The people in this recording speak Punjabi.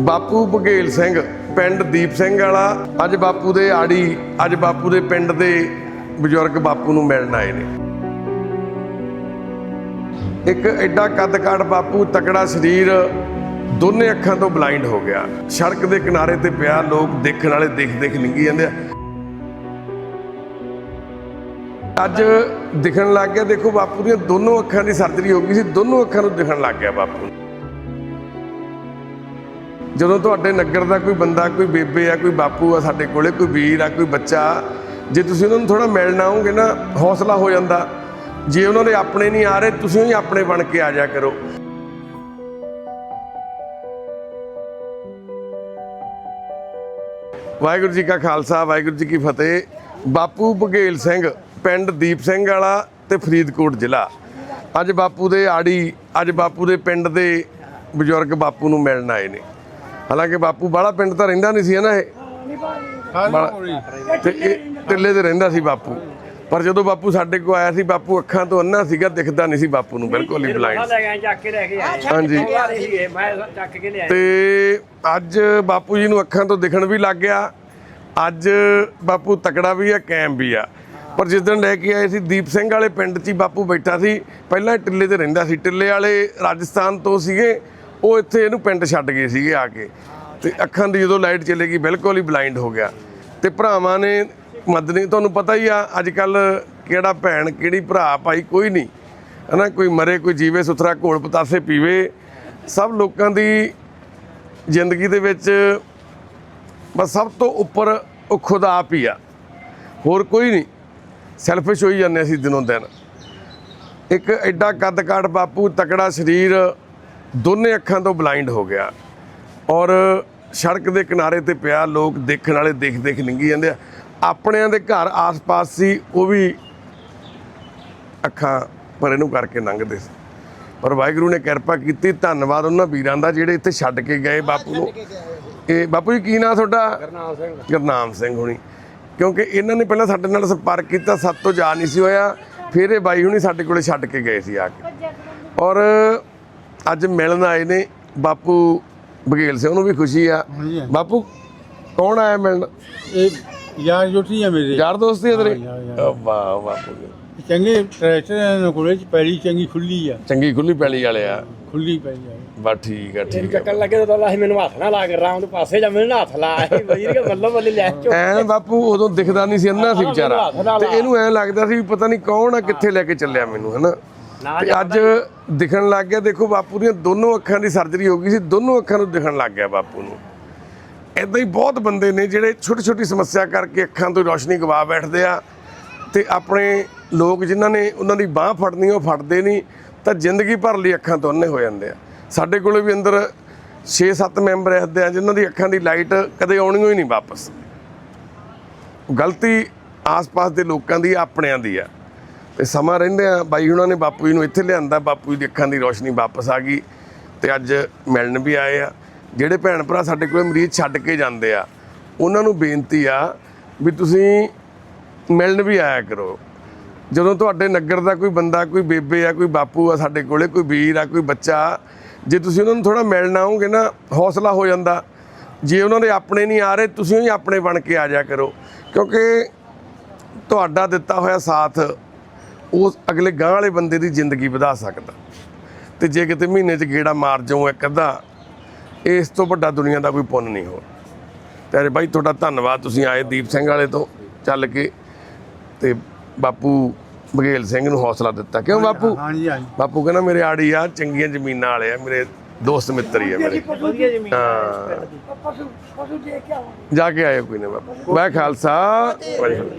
ਬਾਪੂ ਬਘੇਲ ਸਿੰਘ, ਪਿੰਡ ਦੀਪ ਸਿੰਘ ਵਾਲਾ। ਅੱਜ ਬਾਪੂ ਦੇ ਆੜੀ, ਅੱਜ ਬਾਪੂ ਦੇ ਪਿੰਡ ਦੇ ਬਜ਼ੁਰਗ ਬਾਪੂ ਨੂੰ ਮਿਲਣ ਆਏ ਨੇ। ਇੱਕ ਐਡਾ ਕੱਦ ਕਾਠ ਬਾਪੂ, ਤਕੜਾ ਸਰੀਰ, ਦੋਨੇ ਅੱਖਾਂ ਤੋਂ ਬਲਾਈਂਡ ਹੋ ਗਿਆ। ਸੜਕ ਦੇ ਕਿਨਾਰੇ ਤੇ ਪਿਆ, ਲੋਕ ਦੇਖਣ ਵਾਲੇ ਦੇਖ ਦੇਖ ਲੰਗੀ ਜਾਂਦੇ ਆ। ਅੱਜ ਦਿਖਣ ਲੱਗ ਗਿਆ, ਦੇਖੋ ਬਾਪੂ ਦੀਆਂ ਦੋਨੋਂ ਅੱਖਾਂ ਦੀ ਸਰਜਰੀ ਹੋ ਗਈ ਸੀ, ਦੋਨੋਂ ਅੱਖਾਂ ਨੂੰ ਦਿਖਣ ਲੱਗ ਗਿਆ ਬਾਪੂ ਜਦੋਂ ਤੁਹਾਡੇ ਨਗਰ ਦਾ ਕੋਈ ਬੰਦਾ, ਕੋਈ ਬੇਬੇ ਆ, ਕੋਈ ਬਾਪੂ ਆ ਸਾਡੇ ਕੋਲੇ, ਕੋਈ ਵੀਰ ਆ, ਕੋਈ ਬੱਚਾ, ਜੇ ਤੁਸੀਂ ਉਹਨਾਂ ਨੂੰ ਥੋੜਾ ਮਿਲਣ ਆਉਂਗੇ ਨਾ, ਹੌਸਲਾ ਹੋ ਜਾਂਦਾ। ਜੇ ਉਹਨਾਂ ਦੇ ਆਪਣੇ ਨਹੀਂ ਆ ਰਹੇ, ਤੁਸੀਂ ਹੀ ਆਪਣੇ ਬਣ ਕੇ ਆ ਜਾ ਕਰੋ। ਵਾਹਿਗੁਰੂ ਜੀ ਕਾ ਖਾਲਸਾ, ਵਾਹਿਗੁਰੂ ਜੀ ਕੀ ਫਤਿਹ। ਬਾਪੂ ਬਘੇਲ ਸਿੰਘ, ਪਿੰਡ ਦੀਪ ਸਿੰਘ ਵਾਲਾ ਤੇ ਫਰੀਦਕੋਟ ਜ਼ਿਲ੍ਹਾ। ਅੱਜ ਬਾਪੂ ਦੇ ਆੜੀ, ਅੱਜ ਬਾਪੂ ਦੇ ਪਿੰਡ ਦੇ ਬਜ਼ੁਰਗ ਬਾਪੂ ਨੂੰ ਮਿਲਣ ਆਏ ਨੇ। ਹਾਲਾਂਕਿ ਬਾਪੂ ਬਾਹਲਾ ਪਿੰਡ ਤਾਂ ਰਹਿੰਦਾ ਨਹੀਂ ਸੀ ਨਾ ਇਹ। ਤੇ ਇਹ ਟਿੱਲੇ ਤੇ ਰਹਿੰਦਾ ਸੀ ਬਾਪੂ। ਪਰ ਜਦੋਂ ਬਾਪੂ ਸਾਡੇ ਕੋਲ ਆਇਆ ਸੀ ਬਾਪੂ ਅੱਖਾਂ ਤੋਂ ਅੰਨਾ ਸੀਗਾ ਦਿਖਦਾ ਨਹੀਂ ਸੀ ਬਾਪੂ ਨੂੰ ਬਿਲਕੁਲ ਹੀ ਬਲਾਈਂਡ ਲੈ ਗਏ ਚੱਕ ਕੇ ਲੈ ਕੇ ਆਏ ਹਾਂਜੀ। ਸੀਗੇ ਮੈਂ ਚੱਕ ਕੇ ਲਿਆਇਆ ਤੇ ਅੱਜ ਬਾਪੂ ਜੀ ਨੂੰ ਅੱਖਾਂ ਤੋਂ ਦਿਖਣ ਵੀ ਲੱਗ ਗਿਆ। ਅੱਜ ਬਾਪੂ ਤਕੜਾ ਵੀ ਆ ਕੈਮ ਵੀ ਆ। ਪਰ ਜਿਸ ਦਿਨ ਲੈ ਕੇ ਆਏ ਸੀ ਦੀਪ ਸਿੰਘ ਵਾਲੇ ਪਿੰਡ 'ਚ ਹੀ ਬਾਪੂ ਬੈਠਾ ਸੀ। ਪਹਿਲਾਂ ਇਹ ਟਿੱਲੇ ਤੇ ਰਹਿੰਦਾ ਸੀ। ਟਿੱਲੇ ਵਾਲੇ ਰਾਜਸਥਾਨ ਤੋਂ ਸੀਗੇ। ਉਹ ਇੱਥੇ ਇਹਨੂੰ ਪਿੰਡ ਛੱਡ ਗਏ ਸੀਗੇ ਆ ਕੇ। ਤੇ ਅੱਖਾਂ ਦੀ ਜਦੋਂ ਲਾਈਟ ਚਲੇਗੀ ਬਿਲਕੁਲ ਹੀ ਬਲਾਈਂਡ ਹੋ ਗਿਆ। ਤੇ ਭਰਾਵਾਂ ਨੇ ਮਦਦ ਨਹੀਂ ਤੁਹਾਨੂੰ ਪਤਾ ਹੀ ਆ ਅੱਜ ਕੱਲ ਕਿਹੜਾ ਭੈਣ, ਕਿਹੜੀ ਭਰਾ, ਭਾਈ ਕੋਈ ਨਹੀਂ। ਹਨਾ, ਕੋਈ ਮਰੇ, ਕੋਈ ਜੀਵੇ, ਸੁਥਰਾ, ਘੋਲ ਪਤਾਸੇ ਪੀਵੇ। ਸਭ ਲੋਕਾਂ ਦੀ ਜ਼ਿੰਦਗੀ ਦੇ ਵਿੱਚ ਬਸ ਸਭ ਤੋਂ ਉੱਪਰ ਉਹ ਖੁਦ ਆਪ ਹੀ ਆ। ਹੋਰ ਕੋਈ ਨਹੀਂ। ਸੈਲਫਿਸ਼ ਹੋਈ ਜਾਂਦੇ ਅਸੀਂ ਦਿਨੋਂ ਦਿਨ। ਇੱਕ ਐਡਾ ਕੱਦ ਕਾਠ ਬਾਪੂ, ਤਕੜਾ ਸਰੀਰ ਦੋਨੇ ਅੱਖਾਂ ਤੋਂ ਬਲਾਈਂਡ ਹੋ ਗਿਆ। ਔਰ ਸੜਕ ਦੇ ਕਿਨਾਰੇ ਤੇ ਪਿਆ ਲੋਕ ਦੇਖਣ ਵਾਲੇ ਦੇਖ ਦੇਖ ਲੰਗੀ ਜਾਂਦੇ ਆ। ਆਪਣਿਆਂ ਦੇ ਘਰ ਆਸ-ਪਾਸ ਸੀ ਉਹ ਵੀ ਅੱਖਾਂ ਪਰੇ ਨੂੰ ਕਰਕੇ ਲੰਘਦੇ ਸੀ। ਪਰ ਵਾਹਿਗੁਰੂ ਨੇ ਕਿਰਪਾ ਕੀਤੀ ਧੰਨਵਾਦ ਉਹਨਾਂ ਵੀਰਾਂ ਦਾ ਜਿਹੜੇ ਇੱਥੇ ਛੱਡ ਕੇ ਗਏ ਬਾਪੂ ਨੂੰ। ਇਹ ਬਾਪੂ ਜੀ ਕੀ ਨਾਂ ਤੁਹਾਡਾ? ਸਿੰਘ। ਗੁਰਨਾਮ ਸਿੰਘ ਹੁਣੀ। ਕਿਉਂਕਿ ਇਹਨਾਂ ਨੇ ਪਹਿਲਾਂ ਸਾਡੇ ਨਾਲ ਸੰਪਰਕ ਕੀਤਾ ਸੱਤ ਤੋਂ ਜਾ ਨਹੀਂ ਸੀ ਹੋਇਆ। ਫਿਰ ਇਹ ਬਾਈ ਹੁਣੀ ਸਾਡੇ ਕੋਲੇ ਛੱਡ ਕੇ ਗਏ ਸੀ ਆ ਕੇ। ਔਰ ਅੱਜ ਮਿਲਣ ਆਏ ਨੇ ਬਾਪੂ ਬਘੇਲ ਸਿੰਘ ਨੂੰ ਵੀ ਖੁਸ਼ੀ ਆ। ਹਾਂਜੀ। ਬਾਪੂ ਕੌਣ ਆਇਆ ਮਿਲਣ? ਇਹ ਯਾਰ ਜੋਟੀ ਆ ਮੇਰੇ। ਯਾਰ ਦੋਸਤ ਹੀ ਆ ਤੇਰੇ? ਹਾਂ, ਯਾਰ, ਵਾਹ ਬਾਪੂ ਜੀ। ਚੰਗੇ ਟਰੈਕਟਰ ਦੇ ਕੋਲੇ ਚ ਪੈਲੀ ਚੰਗੀ ਖੁੱਲੀ ਆ। ਚੰਗੀ ਖੁੱਲੀ ਪੈਲੀ ਵਾਲੇ ਆ। ਖੁੱਲੀ ਪੈਲੀ ਆ ਬਸ ਠੀਕ ਆ ਠੀਕ ਆ। ਚੱਕਣ ਲੱਗੇ ਤਾਂ ਅੱਲਾ ਮੈਨੂੰ ਹੱਥ ਨਾ ਲਾ ਕੇ ਰਾਮ ਦੇ ਪਾਸੇ ਜਾ ਮੈਨੂੰ ਹੱਥ ਲਾ। ਇਹ ਵੀਰ ਕੇ ਬੱਲੋ ਬੱਲੇ ਲੈ ਚੋ ਐਨ ਬਾਪੂ ਉਦੋਂ ਦਿਖਦਾ ਨਹੀਂ ਸੀ ਅੰਨਾ ਸੀ ਵਿਚਾਰਾ। ਤੇ ਇਹਨੂੰ ਐ ਲੱਗਦਾ ਸੀ ਵੀ ਪਤਾ ਨਹੀਂ ਕੌਣ ਆ ਕਿੱਥੇ ਲੈ ਕੇ ਚੱਲਿਆ ਮੈਨੂੰ ਹਨਾ? ਨਾ ਤੇ ਅੱਜ ਦਿਖਣ ਲੱਗ ਗਿਆ ਦੇਖੋ ਬਾਪੂ ਦੀਆਂ ਦੋਨੋਂ ਅੱਖਾਂ ਦੀ ਸਰਜਰੀ ਹੋ ਗਈ ਸੀ ਦੋਨੋਂ ਅੱਖਾਂ ਨੂੰ ਦਿਖਣ ਲੱਗ ਗਿਆ ਬਾਪੂ ਨੂੰ। ਇਦਾਂ ਹੀ ਬਹੁਤ ਬੰਦੇ ਨੇ ਜਿਹੜੇ ਛੋਟੀ ਛੋਟੀ ਸਮੱਸਿਆ ਕਰਕੇ ਅੱਖਾਂ ਤੋਂ ਰੋਸ਼ਨੀ ਗਵਾ ਬੈਠਦੇ ਆ ਤੇ ਆਪਣੇ ਲੋਕ ਜਿਨ੍ਹਾਂ ਨੇ ਉਹਨਾਂ ਦੀ ਬਾਹ ਫੜਨੀ ਉਹ ਫੜਦੇ ਨਹੀਂ ਤਾਂ ਜ਼ਿੰਦਗੀ ਭਰ ਲਈ ਅੱਖਾਂ ਤੋਂ ਅੰਨੇ ਹੋ ਜਾਂਦੇ ਆ। ਸਾਡੇ ਕੋਲੇ ਵੀ ਅੰਦਰ 6-7 ਮੈਂਬਰ ਐਸਦੇ ਆ ਜਿਨ੍ਹਾਂ ਦੀ ਅੱਖਾਂ ਦੀ ਲਾਈਟ ਕਦੇ ਆਉਣੀ ਹੀ ਨਹੀਂ ਵਾਪਸ। ਗਲਤੀ ਆਸ-ਪਾਸ ਦੇ ਲੋਕਾਂ ਦੀ ਆਪਣਿਆਂ ਦੀ ਆ। ਤੇ ਸਮਾਂ ਰਹਿੰਦੇ ਆ। ਬਾਈ ਉਹਨਾਂ ਨੇ ਬਾਪੂ ਜੀ ਨੂੰ ਇੱਥੇ ਲਿਆਂਦਾ। ਬਾਪੂ ਜੀ ਦੀ ਅੱਖਾਂ ਦੀ ਰੋਸ਼ਨੀ ਵਾਪਸ ਆ ਗਈ ਤੇ ਅੱਜ ਮਿਲਣ ਵੀ ਆਏ ਆ। ਜਿਹੜੇ ਭੈਣ ਭਰਾ ਸਾਡੇ ਕੋਲ ਮਰੀਜ਼ ਛੱਡ ਕੇ ਜਾਂਦੇ ਆ, ਉਹਨਾਂ ਨੂੰ ਬੇਨਤੀ ਆ ਵੀ ਤੁਸੀਂ ਮਿਲਣ ਵੀ ਆਇਆ ਕਰੋ। ਜਦੋਂ ਤੁਹਾਡੇ ਨਗਰ ਦਾ ਕੋਈ ਬੰਦਾ, ਕੋਈ ਬੇਬੇ ਆ, ਕੋਈ ਬਾਪੂ ਆ ਸਾਡੇ ਕੋਲੇ, ਕੋਈ ਵੀਰ ਆ, ਕੋਈ ਬੱਚਾ, ਜੇ ਤੁਸੀਂ ਉਹਨਾਂ ਨੂੰ ਥੋੜਾ ਮਿਲਣਾ ਆਉਂਗੇ ਨਾ, ਹੌਸਲਾ ਹੋ ਜਾਂਦਾ। ਜੇ ਉਹਨਾਂ ਦੇ ਆਪਣੇ ਨਹੀਂ ਆ ਰਹੇ, ਤੁਸੀਂ ਹੀ ਆਪਣੇ ਬਣ ਕੇ ਆ ਜਾ ਕਰੋ। ਕਿਉਂਕਿ ਤੁਹਾਡਾ ਦਿੱਤਾ ਹੋਇਆ ਸਾਥ ਉਸ ਅਗਲੇ ਗਾਂ ਵਾਲੇ ਬੰਦੇ ਦੀ ਜ਼ਿੰਦਗੀ ਵਧਾ ਸਕਦਾ। ਤੇ ਜੇ ਕਿਤੇ ਮਹੀਨੇ 'ਚ ਗੇੜਾ ਮਾਰ ਜਾਓ ਇੱਕ ਅੱਧਾ ਇਸ ਤੋਂ ਵੱਡਾ ਦੁਨੀਆ ਦਾ ਕੋਈ ਪੁੰਨ ਨਹੀਂ ਹੋਰ। ਤੇ ਅਰੇ ਬਾਈ ਤੁਹਾਡਾ ਧੰਨਵਾਦ। ਤੁਸੀਂ ਆਏ ਦੀਪ ਸਿੰਘ ਵਾਲੇ ਤੋਂ ਚੱਲ ਕੇ ਤੇ ਬਾਪੂ ਬਘੇਲ ਸਿੰਘ ਨੂੰ ਹੌਸਲਾ ਦਿੱਤਾ। ਕਿਉਂ ਬਾਪੂ? ਹਾਂਜੀ ਹਾਂਜੀ। ਬਾਪੂ ਕਹਿੰਦਾ ਮੇਰੇ ਆੜੀ ਆ ਚੰਗੀਆਂ ਜ਼ਮੀਨਾਂ ਵਾਲੇ ਆ ਮੇਰੇ ਦੋਸਤ ਮਿੱਤਰ ਹੀ ਆ ਮੇਰੇ। ਵਧੀਆ ਜ਼ਮੀਨ ਹਾਂ। ਜਾ ਕੇ ਆਇਓ ਕੋਈ ਨਾ ਬਾਪੂ। ਵਾਹਿ ਖਾਲਸਾ। ਵਾਹਿਗੁਰੂ